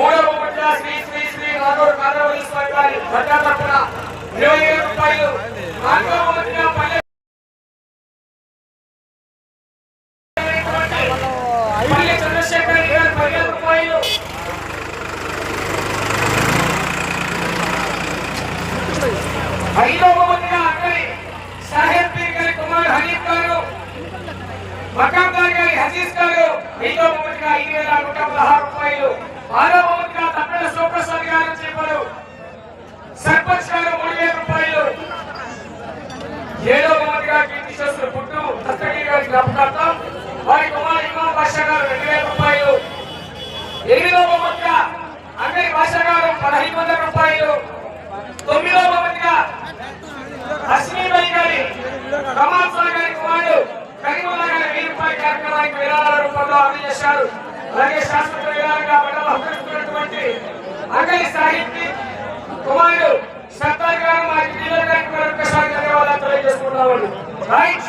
మూడవ ముద్ర శ్రీ శ్రీ శ్రీ నాగూరు కాదరవల్లి స్వామి వారి భద్ర తరపున ఇరవై ఏడు రూపాయలు. నాలుగవ ముద్ర పల్లె పల్లె చంద్రశేఖర్ రెడ్డి గారు పదిహేను రూపాయలు ఐదవ ముద్ర అక్కడి సాహెబ్ పీర్ గారి కుమార్ హనీఫ్ గారు మకాం గారి గారి హజీజ్ గారు ఐదవ ముద్ర ఐదు వేల నూట పదహారు రూపాయలు ఆరవ ముద్ర తప్పెల శివప్రసాద్ గారు చెప్పారు సర్పంచ్ గారు మూడు వేల రూపాయలు ఏడవ ముద్ర కీర్తి శాస్త్రి పుట్టు దత్తగిరి గారి జ్ఞాపకార్థం వారి కుమార్ ఇమాం బాషా గారు రెండు వేల రూపాయలు ఎనిమిదవ ముద్ర అంగడి బాషా గారు పదహైదు వందల రూపాయలు. తొమ్మిదవ ముద్ర అశ్విని గారి కమాల్ గారి కుమారుడు కరీముల్లా గారి వెయ్యి రూపాయల కార్యక్రమానికి విరాళాల రూపంలో అందజేశారు అలాగే శాశ్వత విరాళంగా మెడలు హస్తరిస్తున్నటువంటి అంగలి సాహిత్య కుమారుడు సత్తార్ గారు మా డీలర్ గారికి మరొకసారి ధన్యవాదాలు తెలియజేసుకుంటామండి రైట్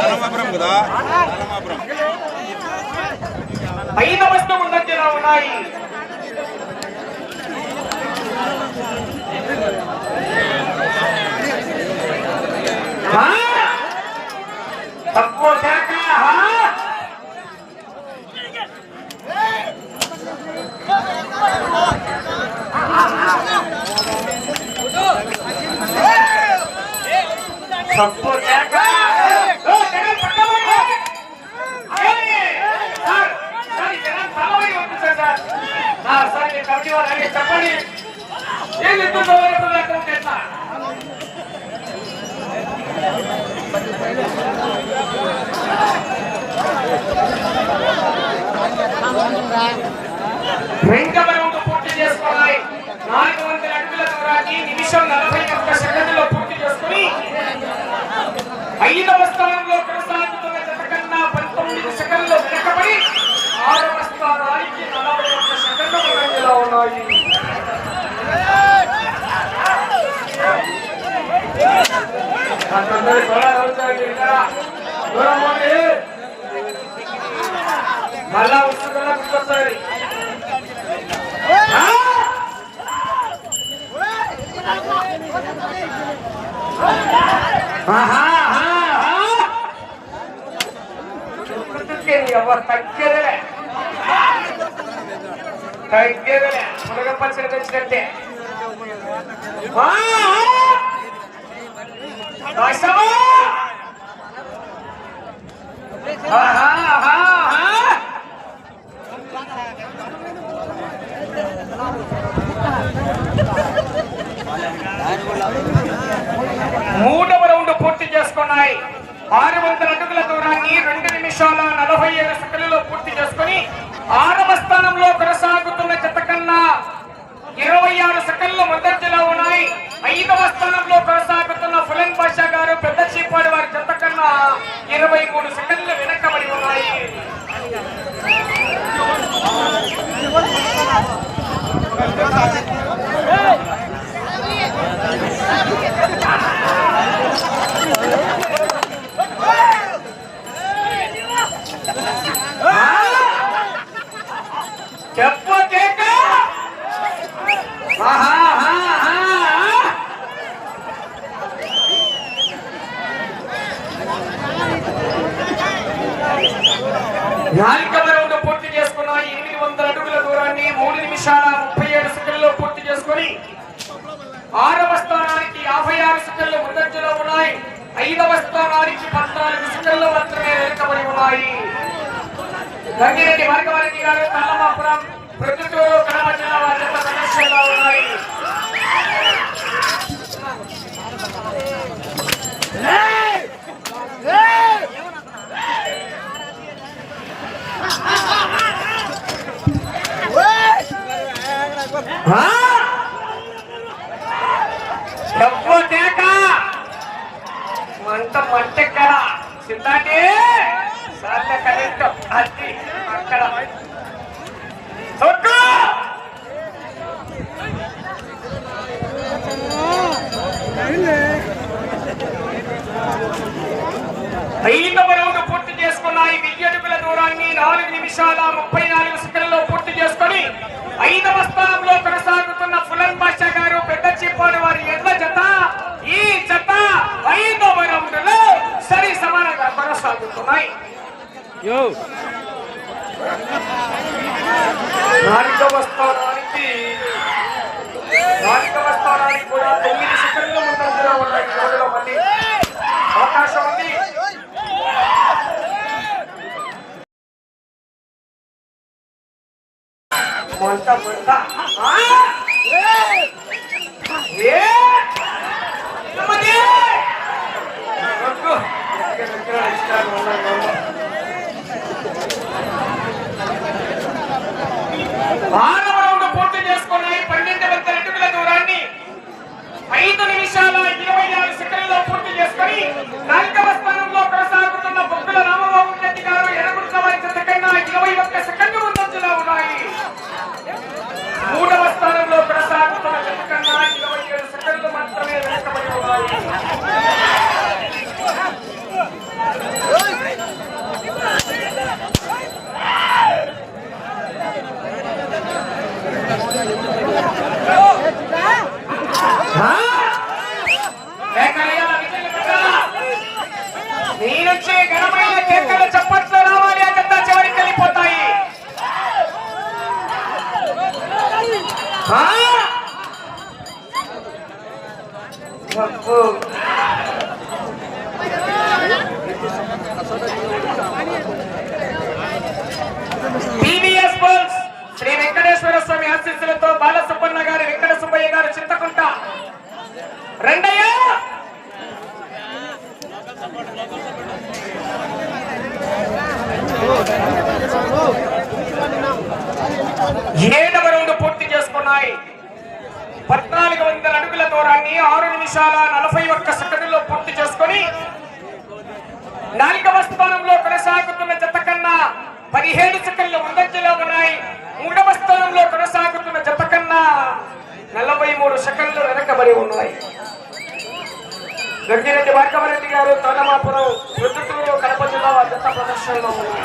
రామాపురం కదా రామాపురం ఉన్నాయి తక్కువ శాఖ ఆ! తక్కువ శాఖ ఓ, జగన్ పక్కన సార్ సార్ ఈ జనం తలవై పంపిస్తారు సార్ సార్ సార్ ఈ కమిటీ వాళ్ళు అడిగి చెప్పండి. ఏం ఎందుకు పూర్తి చేసుకోవాలి. నాలుగు వందల అడుగుల దూరాన్ని నిమిషం నలభై ఒక్క సెకండ్లో పూర్తి చేసుకుని ఐదవ స్థానంలో కొనసాగుతున్న జత కన్నా పంతొమ్మిది సెకండ్లు వెనకబడి ఆరవ స్థానానికి నలభై ఒక్క సెకండ్లు ముందంజలో ఉన్నాయి అంతమంది కూడా అవుతాయి ఇక్కడ. దూరం పోండి. మళ్ళా ఉత్సుకలా గుర్తొస్తుంది ఆ! ఆహా, ఆహా, ఆహా. గుర్తుకేంది ఎవరు తగ్గేదిలే తగ్గేదిలే తప్పనిసరి పెంచినట్టే మూడవ రౌండ్ పూర్తి చేసుకున్నాయి. ఆరు వందల అడుగుల దూరాన్ని రెండు నిమిషాల నలభై ఏడు సెకండ్లలో పూర్తి చేసుకుని ఆరవ స్థానంలో కొనసాగుతున్న చెత్త కన్నా ఇరవై ఆరు సెకండ్లు ముందంజలో ఉన్నాయి. ఐదవ స్థానంలో కొనసాగుతున్న ఫులన్ పాషా గారు పెద్ద చీపాడు వారి జత కన్నా ఇరవై మూడు సెకండ్లు వెనకబడి ఉన్నాయి. చెప్పు కేక ఆహా, ఆహా, ఆహా. నాలుగవ రౌండ్ పూర్తి చేసుకున్న ఎనిమిది వందల అడుగుల దూరాన్ని మూడు నిమిషాల ముప్పై ఏడు సెకండ్లో పూర్తి చేసుకొని ఆరవ స్థానానికి యాభై ఆరు సెకండ్లు ముందంజలో ఉన్నాయి. ఐదవ స్థానానికి పద్నాలుగు సెకండ్లు మాత్రమే వెనుకబడి ఉన్నాయి. రంగిరెడ్డి వర్గం గారు తల్లమాపురం ప్రొద్దుటూరు కడప జిల్లా వారి జత ప్రదర్శనలో ఉన్నాయి ఆ? డబ్బు తేక. మంట మంటెక్కడ సిద్ధాంతి సార్ల కరెంట్ అది అక్కడ. తొక్కు! ఐదవ రౌండ్ పూర్తి చేసుకున్నాయి వెయ్యి అడుగుల దూరాన్ని నాలుగు నిమిషాల ముప్పై నాలుగు సెకండ్లో పూర్తి చేసుకొని ఐదవ స్థానంలో కొనసాగుతున్న ఫులన్ బాషా గారు పెద్ద చెప్పాడు వారి ఎడ్ల జత ఈ జత ఐదవ రౌండ్లో సరి సమానంగా కొనసాగుతున్నాయి. నాలుగవ స్థానానికి నాలుగవ స్థానానికి కూడా తొమ్మిది సెకండ్ల ముందంజలో ఉన్నాయి. ఈ రోజులో మళ్ళీ అవకాశం ఉంది. మంట మంట. ఆ! ఏ! ஆரம்பம் போட்டு ఏడవ రౌండ్ పూర్తి చేసుకున్నాయి? పద్నాలుగు వందల అడుగుల దూరాన్ని ఆరు నిమిషాల నలభై ఒక్క సెకండ్లో పూర్తి చేసుకొని నాలుగవ స్థానంలో కొనసాగుతున్న జత కన్నా పదిహేడు సెకండ్లు ముందంజలో ఉన్నాయి. మూడవ స్థానంలో కొనసాగుతున్న జత కన్నా నలభై మూడు సెకండ్లు వెనకబడి ఉన్నాయి. గంగిరెడ్డి భార్గవరెడ్డి గారు తోలమాపురం ప్రొద్దుటూరు కడప జిల్లా జత ప్రదర్శనలో ఉన్నాయి.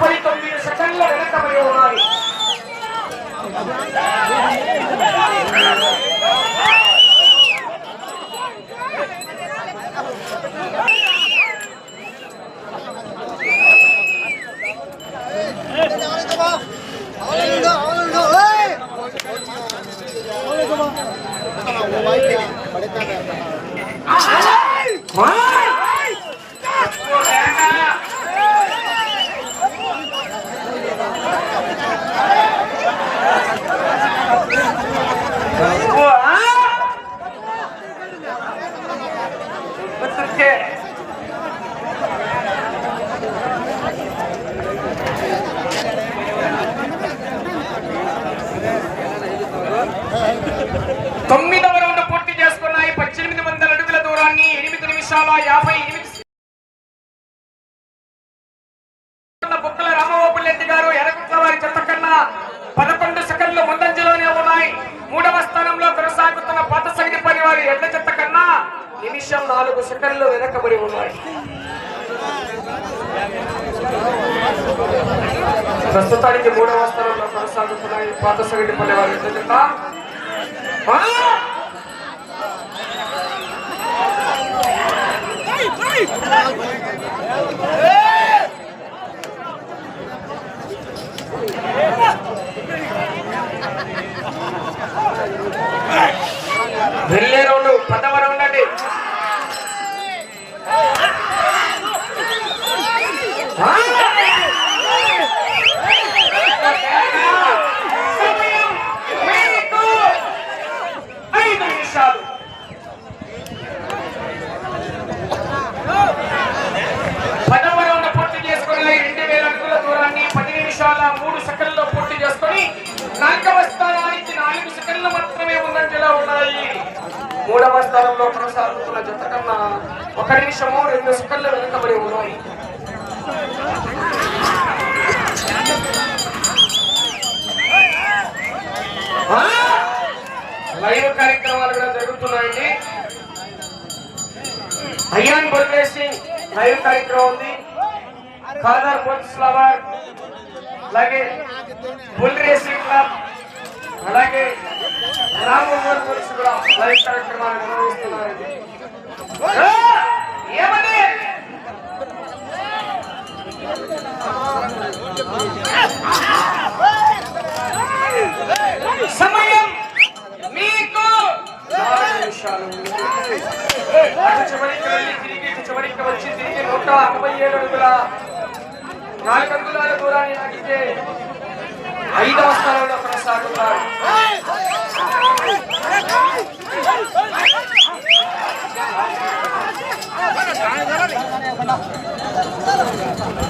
ముప్పై తొమ్మిది సెకండ్ల వెనకబడి ఉన్నాయి తొమ్మిదవ రౌండ్ పూర్తి చేసుకున్నాయి పద్దెనిమిది వందల అడుగుల దూరాన్ని ఎనిమిది నిమిషాల యాభై ఎనిమిది బుక్కల రామగోపులెడ్డి గారు ఎరగుట్ల వారి చెత్త కన్నా పదకొండు సెకండ్లు ముందంజలోనే ఉన్నాయి మూడవ స్థానంలో కొనసాగుతున్న పాత సైని పని వారి ఎడ్ల చెత్త కన్నా నిమిషం నాలుగు సెకండ్లు వెనకబడి ఉన్నాయి ప్రస్తుతానికి మూడవ స్థానంలో కొనసాగుతున్నాయి పాత సగటి పల్లె వారి ఎడ్ల వెళ్ళే రౌండ్ పదవ రౌండ్ అండి ఆ! సమయం మీకు ఐదు నిమిషాలు పదవ రౌండ్ పూర్తి చేసుకుని రెండు వేల అడుగుల దూరాన్ని పది నిమిషాల మూడు సెకండ్లో పూర్తి చేసుకొని నాలుగవ స్థానానికి నాలుగు సెకండ్లు మాత్రమే ముందంజలో ఉన్నాయి మూడవ స్థానంలో కొనసాగుతున్న జత కన్నా ఒక నిమిషము రెండు సెకండ్లు వెనుకబడి ఉన్నాయి లైవ్ కార్యక్రమాలు కూడా జరుగుతున్నాయండి. అయ్యాన్ బుల్ సింగ్ లైవ్ కార్యక్రమం ఉంది. ఖాదర్ బుల్స్ లవర్ అలాగే బుల్ రేసింగ్ క్లబ్ అలాగే రామోహన్ బుల్స్ కూడా లైవ్ కార్యక్రమాలు నిర్వహిస్తున్నారండి. ఏమని సమయం మీకు. చివరికి వచ్చి తిరిగి నూట అరవై ఏడు అడుగుల నాలుగు అంగుళాల దూరాన్ని లాగితే ఐదవ స్థానంలో కొనసాగుతారు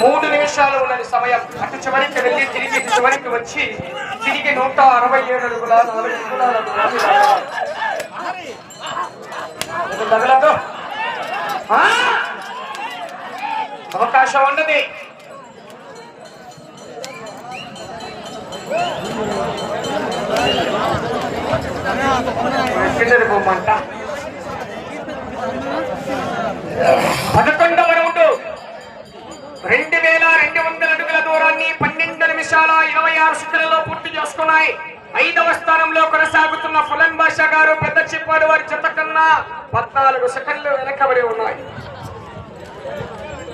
మూడు నిమిషాలు ఉన్నది సమయం. అటు చివరికి వెళ్ళి తిరిగి చివరికి వచ్చి తిరిగి నూట అరవై ఏడు అడుగుల కిందకి పోమంట పదకొండవ రౌండ్. రెండు వేల రెండు వందల అడుగుల దూరాన్ని పన్నెండు నిమిషాల ఇరవై ఆరు సెకండ్లలో పూర్తి చేసుకున్నాయి. ఐదవ స్థానంలో కొనసాగుతున్న ఫులన్ బాషా గారు పెద్ద చెప్పాడు వారి చెత్త కన్నా పద్నాలుగు సెకండ్లు వెనకబడి ఉన్నాయి.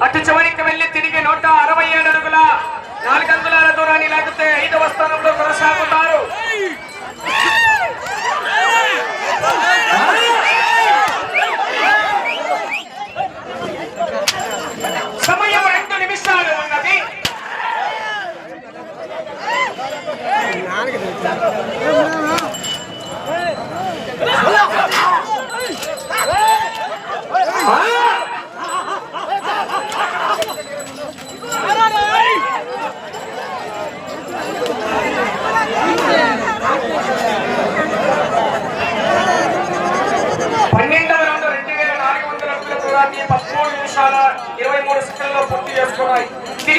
అటు చివరికి వెళ్ళి తిరిగి నూట అరవై ఏడు అడుగుల నాలుగు అంగుళాల దూరాన్ని లేకపోతే ఐదవ స్థానంలో కొనసాగుతారు.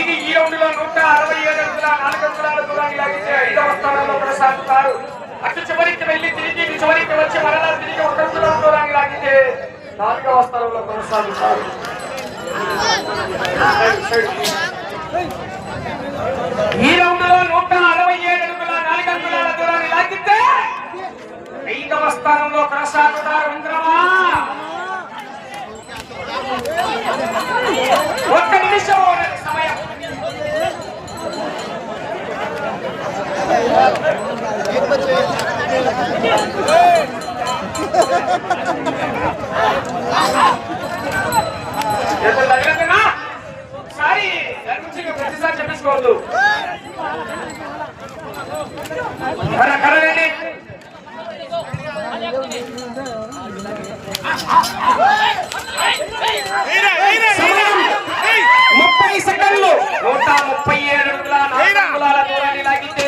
తిరిగి ఈ రౌండ్లో నూట అరవై ఏడు అడుగుల నాలుగు అంగుళాల దూరాన్ని లాగితే ఐదవ స్థానంలో కొనసాగుతారు అటు చివరికి వెళ్ళి తిరిగి ఇటు చివరికి వచ్చి మరలా తిరిగి ఒక అంగుళాల దూరాన్ని లాగితే నాలుగవ స్థానంలో కొనసాగుతారు ఈ రౌండ్లో నూట అరవై ఏడు అడుగుల నాలుగు అంగుళాల దూరాన్ని లాగితే ఐదవ స్థానంలో కొనసాగుతారు ఇంద్రమా. ఒక్క నిమిషం. ప్రతిసారి చెప్పించుకోవద్దు కర్ర ముప్పై సెకండ్లు నూట ముప్పై ఏడు అడుగుల నాలుగు అంగుళాల దూరాన్ని లాగితే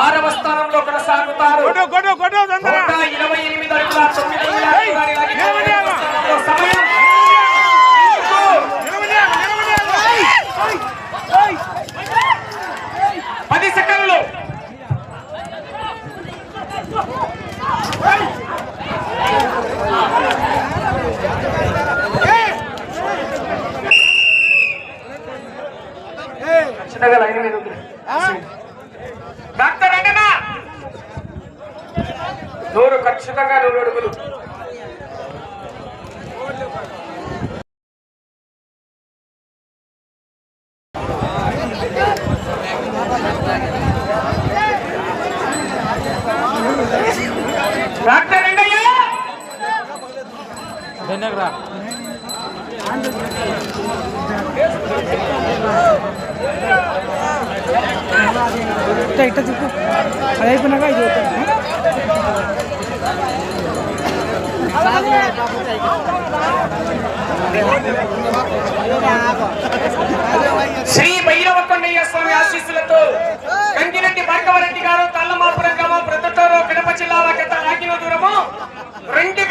ఆరవ స్థానంలో కొనసాగుతారు. నూట ఇరవై ఎనిమిది అడుగుల తొమ్మిది అంగుళాల దూరాన్ని లాగితే ఏడవ స్థానంలో సమయం నిలబడి, నిలబడి. పది సెకండ్లు ఖచ్చితంగా లైన్ మీద ఉంది డాక్టర్ అంటేనా నూరు ఖచ్చితంగా నూరు అడుగులు డాక్టర్ అంటయ్యా ఇట్ట ఇట్ట చెప్పు అది అయిపోయినాక ఇది అవుతుంది. శ్రీ భైరవ కొండయ్య స్వామి ఆశీస్సులతో కంగిరెడ్డి భార్గవరెడ్డి గారు తల్లమాపురం గ్రామం ప్రొద్దుటూరు కడప జిల్లా గత ఆగిన దూరము రెండు